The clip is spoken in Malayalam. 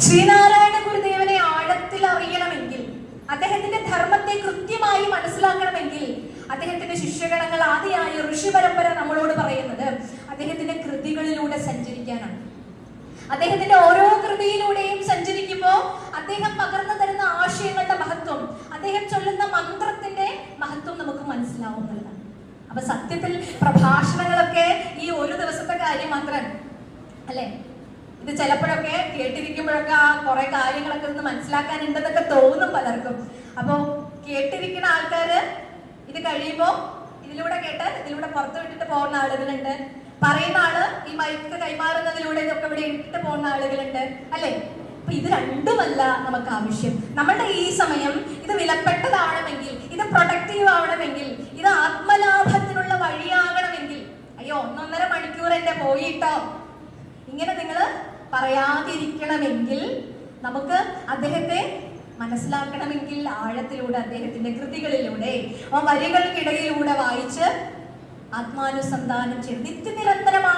ശ്രീനാരായണ ഗുരുദേവനെ ആഴത്തിൽ അറിയണമെങ്കിൽ അദ്ദേഹത്തിന്റെ ധർമ്മത്തെ കൃത്യമായി മനസ്സിലാക്കണമെങ്കിൽ അദ്ദേഹത്തിന്റെ ശിഷ്യഗണങ്ങൾ ആദ്യമായി ഋഷി പരമ്പര നമ്മളോട് പറയുന്നത് അദ്ദേഹത്തിന്റെ കൃതികളിലൂടെ സഞ്ചരിക്കാനാണ്. അദ്ദേഹത്തിന്റെ ഓരോ കൃതിയിലൂടെയും സഞ്ചരിക്കുമ്പോൾ അദ്ദേഹം പകർന്നു തരുന്ന ആശയങ്ങളുടെ മഹത്വം അദ്ദേഹം ചൊല്ലുന്ന മന്ത്രത്തിന്റെ മഹത്വം നമുക്ക് മനസ്സിലാവുന്നതാണ് അപ്പൊ സത്യത്തിൽ പ്രഭാഷണങ്ങളൊക്കെ ഈ ഒരു ദിവസത്തെ കാര്യം മാത്രം അല്ലേ? ഇത് ചിലപ്പോഴൊക്കെ കേട്ടിരിക്കുമ്പോഴൊക്കെ ആ കുറെ കാര്യങ്ങളൊക്കെ ഒന്ന് മനസ്സിലാക്കാനുണ്ടെന്നൊക്കെ തോന്നും പലർക്കും. അപ്പോ കേട്ടിരിക്കുന്ന ആൾക്കാര് ഇത് കഴിയുമ്പോ ഇതിലൂടെ കേട്ട് ഇതിലൂടെ പുറത്തു വിട്ടിട്ട് പോകുന്ന ആളുകളുണ്ട്. പറയുന്ന ആൾ ഈ മൈക്ക് കൈമാറുന്നതിലൂടെ ഇതൊക്കെ ഇവിടെ ഇട്ടിട്ട് പോകുന്ന ആളുകളുണ്ട്. അല്ലേ? അപ്പൊ ഇത് രണ്ടുമല്ല നമുക്ക് ആവശ്യം. നമ്മളുടെ ഈ സമയം ഇത് വിലപ്പെട്ടതാവണമെങ്കിൽ ഇത് പ്രൊഡക്റ്റീവ് ആവണമെങ്കിൽ ഇത് ആത്മലാഭത്തിനുള്ള വഴിയാകണമെങ്കിൽ അയ്യോ ഒന്നൊന്നര മണിക്കൂർ എന്റെ പോയിട്ടോ ഇങ്ങനെ നിങ്ങൾ പറയാതിരിക്കണമെങ്കിൽ നമുക്ക് അദ്ദേഹത്തെ മനസ്സിലാക്കണമെങ്കിൽ ആഴത്തിലൂടെ അദ്ദേഹത്തിന്റെ കൃതികളിലൂടെ ആ വരികൾക്കിടയിലൂടെ വായിച്ച് ആത്മാനുസന്ധാനം ചെയ്ത് നിത്യനിരന്തരമായ